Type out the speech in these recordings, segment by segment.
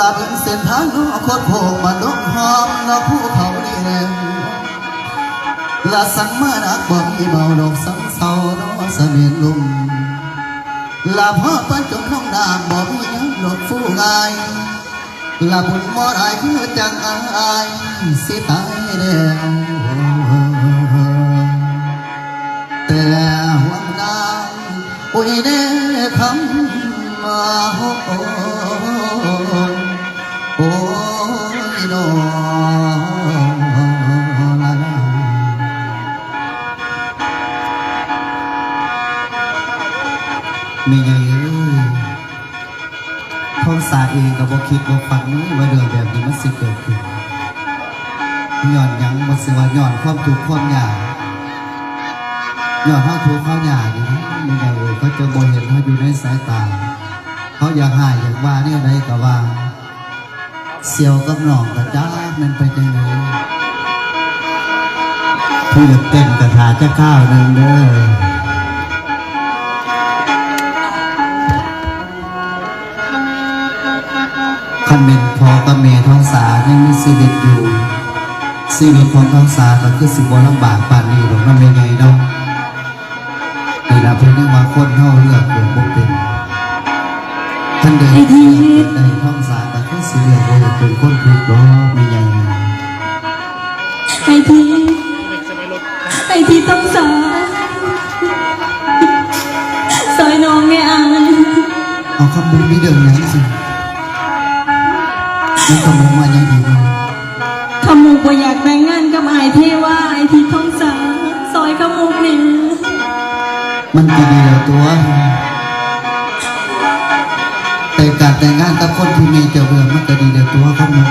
ลาเป็นเส้นทางนอกโคตรโคงมาดงหอมนอกภูเขานี่แรงลาสั่งมานักบ่มีเมาดอกสังเศร้านอเสมียนลุมลาพ่อปันจงน้องนางบ่มีหยังหลดฟูง่ายลาบุญมอดายคือจังอายสิตายแล้วแต่หวังนางโอ้ยเด้คำมาโอ้ ไม่ไงท้องสาเองกับบ่คิดบ่ฝันว่าเรื่อแบบนี้มันสิเกิดขึ้นย้อนยังบ่สิว่าย้อนความทุกความยากย้อนเฮาทุกข์เฮายาอยู่นะไม่ไงเอ้ยเขาจะบ่เห็นเฮาอยู่ในสายตา เขาอยากหายอยากว่าเนี่ยใดก็ว่า เสียวกับน้องก็จ้ามันไปจังไดผู้อยากเต้นกระถาจะข้าวหนึงเด้อ คันเป็นพอกับแม่ท้องสายังมีชีวิตอยู่ ชีวิตของท้องสาก็คือสิบ่ลำบากปานนี้หรอกมันเป็นไงเนาะนี่ล่ะเพิ่นยังว่าคนเฮาเลือกเกิดบ่เป็นท่านเดินไอ้ทีเลือกเกิดในท้องสาก็คือสิเลือกบ่ได้เป็นคนถูกดอกไม่ใหญ่ไอทีไอทีต้องสาซอยน้องเนี่ยอันเอาคำบุญมีเดิมหยังสิมั นคำบุญมาอย่างดีเลยขมูกบ่อยากแต่งงานกับไอเทว่าไอทีต้องสาซอยขมูกเนี่ยมันก็ดีแล้วตัวแต่การแต่งงานกับคนที่มีเจ้าเรื่องมันก็ดีแล้วตัวครับมัน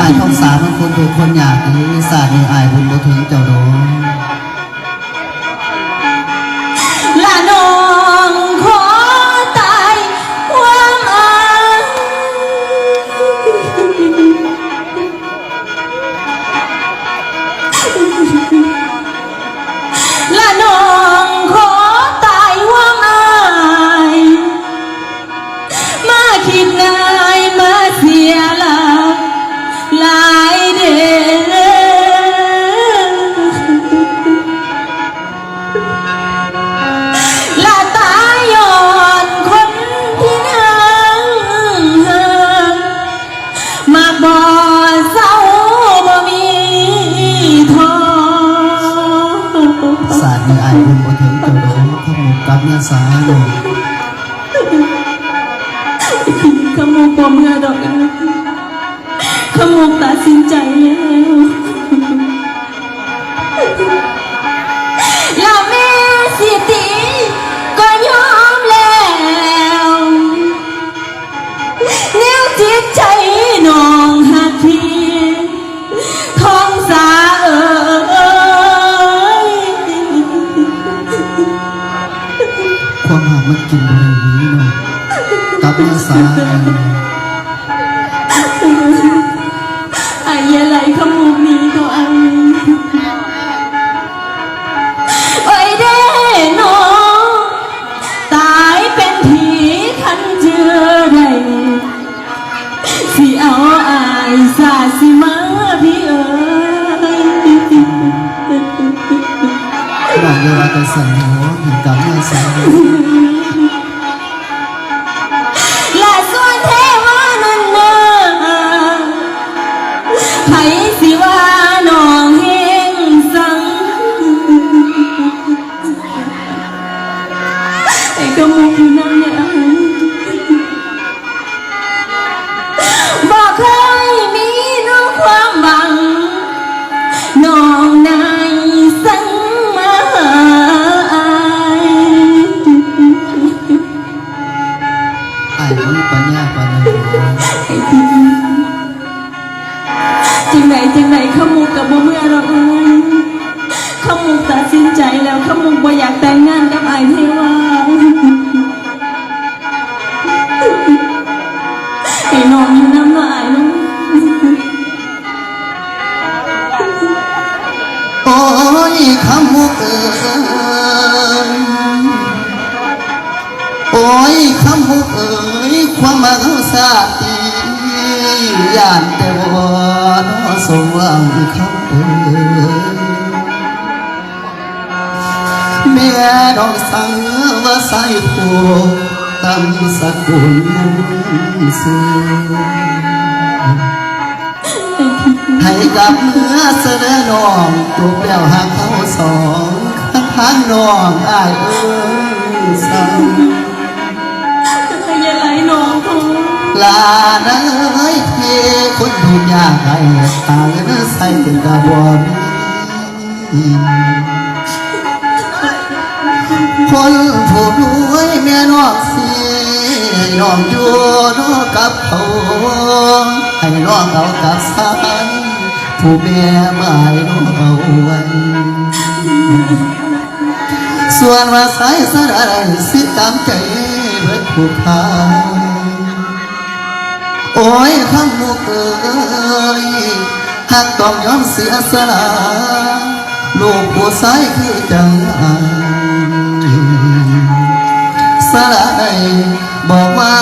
อายท้องสามมันคนถูกคนอยากหรือศาสตร์นี่อายบุญบ่ถึงเจ้าดอกาหม สิเอาอายสาสิมาพี่เอ๋ยบอกเลยว่าจะสั่นหัวเห็นกับเนื้อสาแโอ้ยคำมุกเอ่ยโอ้ยคำมุกเอ่ยความมาเขาสาตีย่านแต่ว่าสมหวังคำเอ่ยแม่ดอกสังว่าใส่ผูกตำสกุลซื้อ ให้กับเมื่อเสนอน้องจูบแล้วหากเขาสองข้างน้องอายเอ้ยสั่งอย่าไหลน้องเขาลาเอ้ยเทคนทุกอยากให้ตายเนื้อใส่กระบอกคนผู้รวยแม่น้องเสียน้องอยู่น้องกับเขาให้น้องเอากับสัน ผู้แม่หมายน้องเอาไว้ส่วนว่าสายสระใดสิตามใจเบิดผู้ทาโอ้ยคำมุกเอ้ยหากต้องยอมเสียสละลูกผู้ชายคือจังสละใดบอกว่า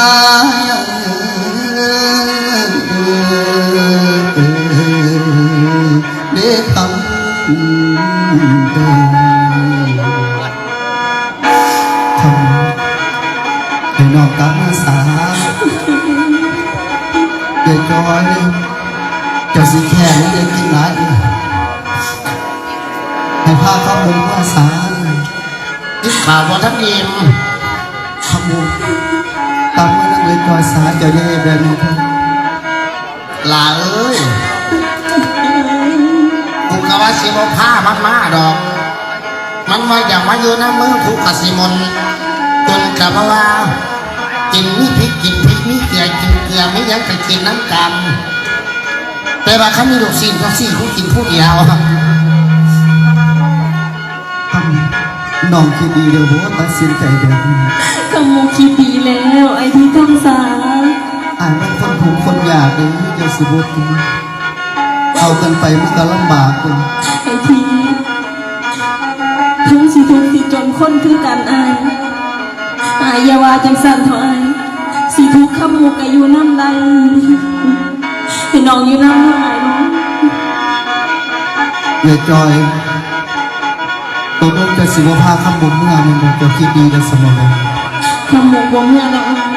เดิมทำให้น้องกลับมาสาอย่าจอยจะสิแค่นี้อย่ากินหลายให้พาข้ามุมมาสาที่ข่าวว่าท่านอิมเข้ามุมตามมาแล้วเลยจอยสาจะได้แบบนี้ลาเอ้ย กูกะว่าสิบผ้ามันมาดอก มันว่าอย่างมาอยู่นะมือถูกกสิมนจนกะว่าว่ากินนี่พริกกินพริกนี่เกลือกินเกลือไม่ยังก็กินน้ำกันแต่ว่าเขามีลูกศิษย์ลูกศิษย์เขากินผู้เดียวทำน้องคิดดีเดี๋ยวผมตัดสินใจแบบนี้ขโมยคิดดีแล้ว ไอ้ที่ทำสาอ่านมันคนถูกคนอยากเลยเดี๋ยวสิบุตร เอากันไปมันก็ลำบากเลยไอ้ทีทั้งสิทุกข์สิจนคนคือกันอายอายอย่าว่าจังสันเถอะอายสิทุกข์ขมูกอายุน้ำใดให้น้องอยู่น้ำหายเนาะอย่าจอยตกลงจะสิบพาข้ามบนเมื่อมันบอกจะคิดดีกันเสมอขมูกบ่เมื่อแล้ว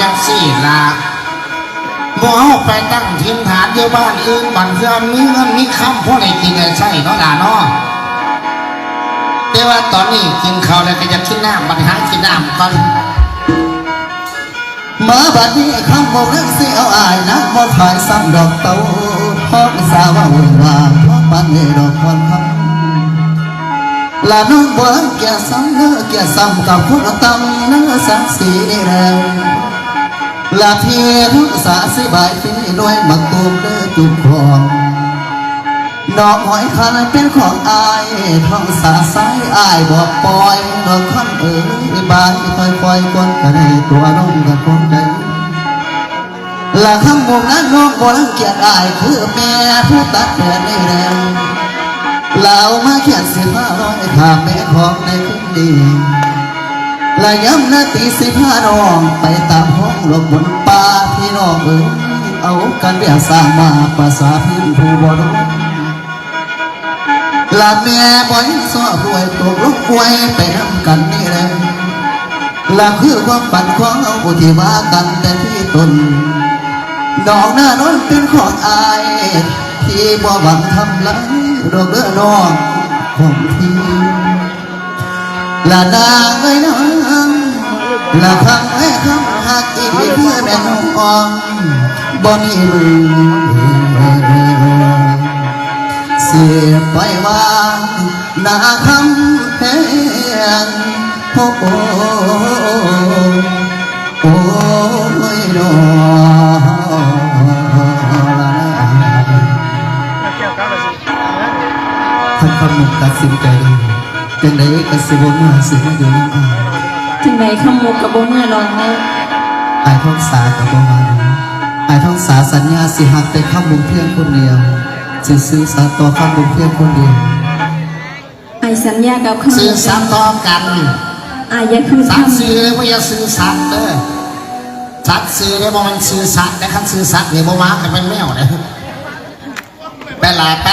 จังสี่ละบ่เอาไปตั้งทีมฐานเดียวบ้านอื่นบ้านเพื่อมีเงินมีคำพวกไหนกินได้ใช่เนาะด่าเนาะแต่ว่าตอนนี้กินข้าวแล้วก็อยากกินน้ำบัดหากินน้ำก่อนมาบัดนี้คำบอกเรื่องเสียวอายนักมอดขายซ้ำดอกเต้าท้องสาวว่าวุ่นวายเพราะปันให้ดอกควันคำลาน้องบัวแก่ซ้ำเนื้อแก่ซ้ำกับคนตำเนื้อสักสีแรง ลาเพียรุสาสิบายฟีด้วยมักตูมเด้อจุกครองดอกหอยคันเป็นของอายท้องสาสายอายบอกปล่อยดอกคันเอ๋ยบายค่อยค่อยๆคนกันให้ตัวน้องกันคงใจละคำบอกนั้นน้องบ่รังเกียจอายคือแม่ผู้ตัดแดดในแรงลามาเขียนสิบห้าร้อยถามแม่ของในคืนดี ละย้ำนาตีสิบห้าน้องไปตามห้องหลบบนป่าที่น้องเอ๋ยเอากันเรียกสร้างมาภาษาพิมพ์ผู้บ่รู้ลาแม่บ่อยสอบรวยตกลุกป่วยไปนำกันนี่แหละลาคือความฝันของเอาผู้ที่ว่ากันแต่ที่ตนดอกหน้านนเป็นของอาย ที่บ่หวังทำลายดอกเด้อน้องของพี่ลาดาเอ้ยน้อง ลาคำไอ้คำหักอีกเพื่อแม่น้องบ่มีมือเสียไปว่าหน้าคำแพงโอ้โอ้โอ้ยนอท่านคำหนุ่มตัดสินใจจังไดกสิบมาสิมาอยู่น้ำอา ถึงไหนขมูกกับบ่เมื่อน้องอายท้องสากับบ่มาอายท้องสาสัญญาสิหักแต่คำบุญเพียงคนเดียวสิซื้อสาต่อคำบุญเพียงคนเดียวไอสัญญากับขมูสื่อกสารต่อกันอายอย่าคือสัตว์ทำซื้อเลยว่าอย่าซื้อสัตว์เด้อสัตว์ซื้อเลยว่ามันซื้อสัตว์แต่คันซื้อสัตว์นี่บ่มากันเป็นแมวเลยไปลาไป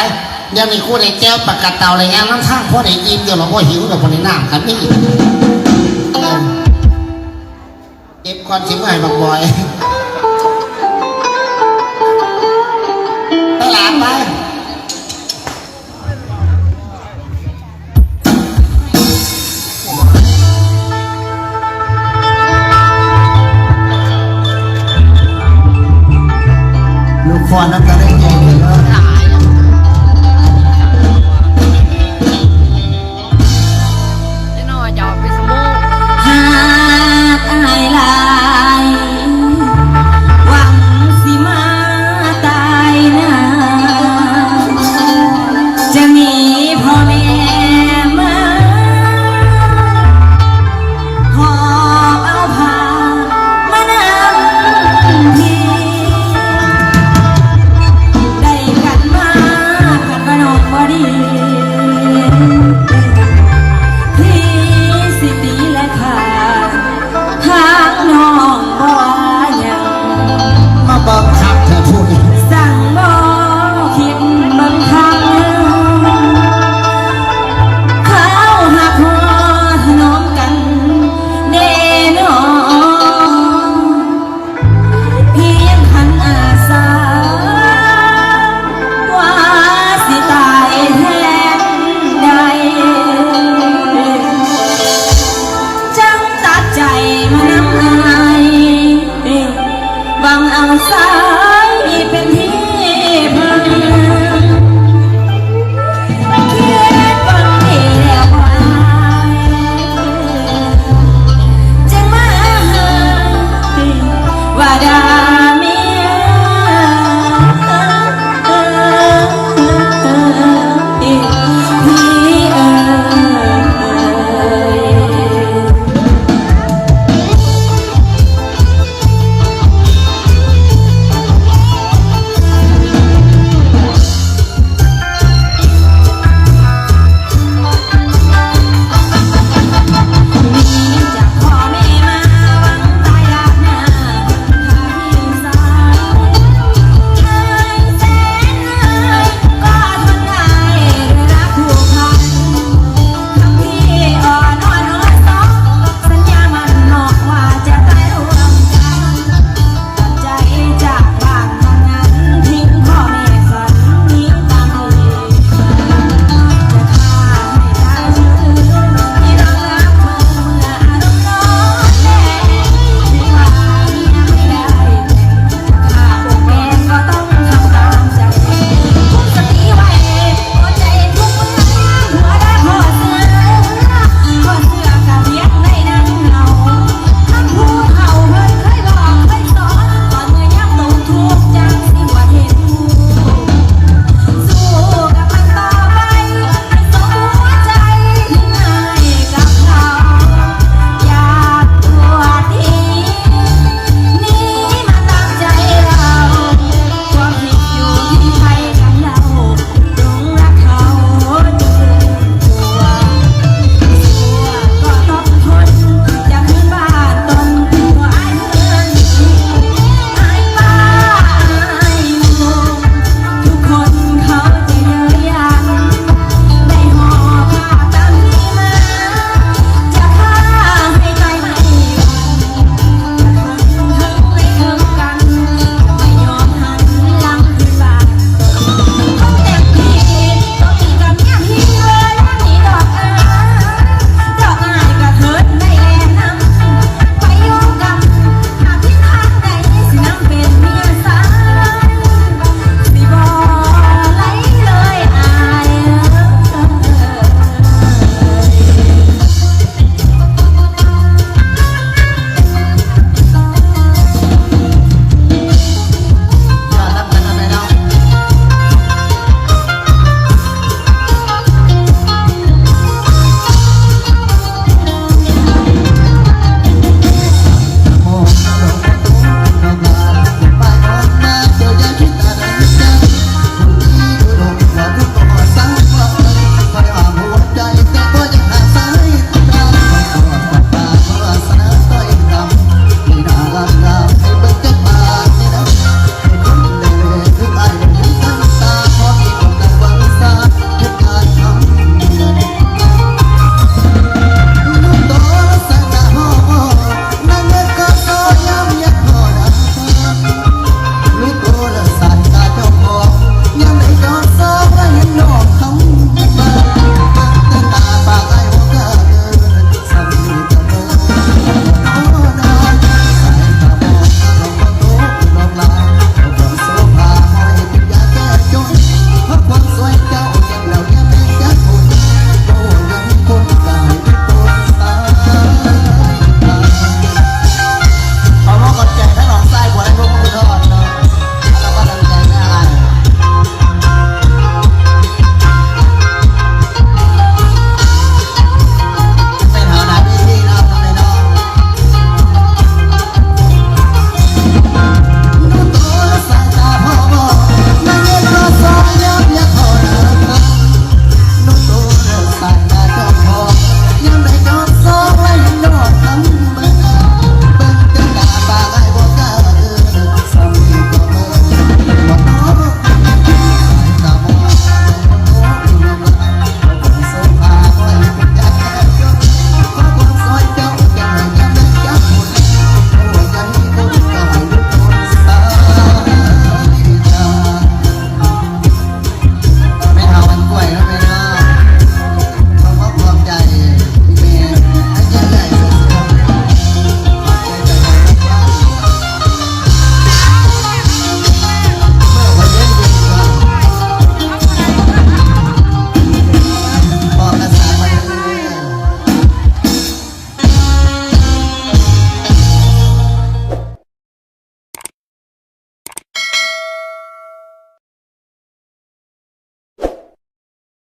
เดี๋ยวนี้คู่ได้แก้วปากกาเตาอะไรเงี้ยน้ำทางพ่อได้อิ่มเดี๋ยวเราก็หิวเดี๋ยวพอได้น้ำครับนี่เออเก็บก่อน สิเมื่อยบักบอยไ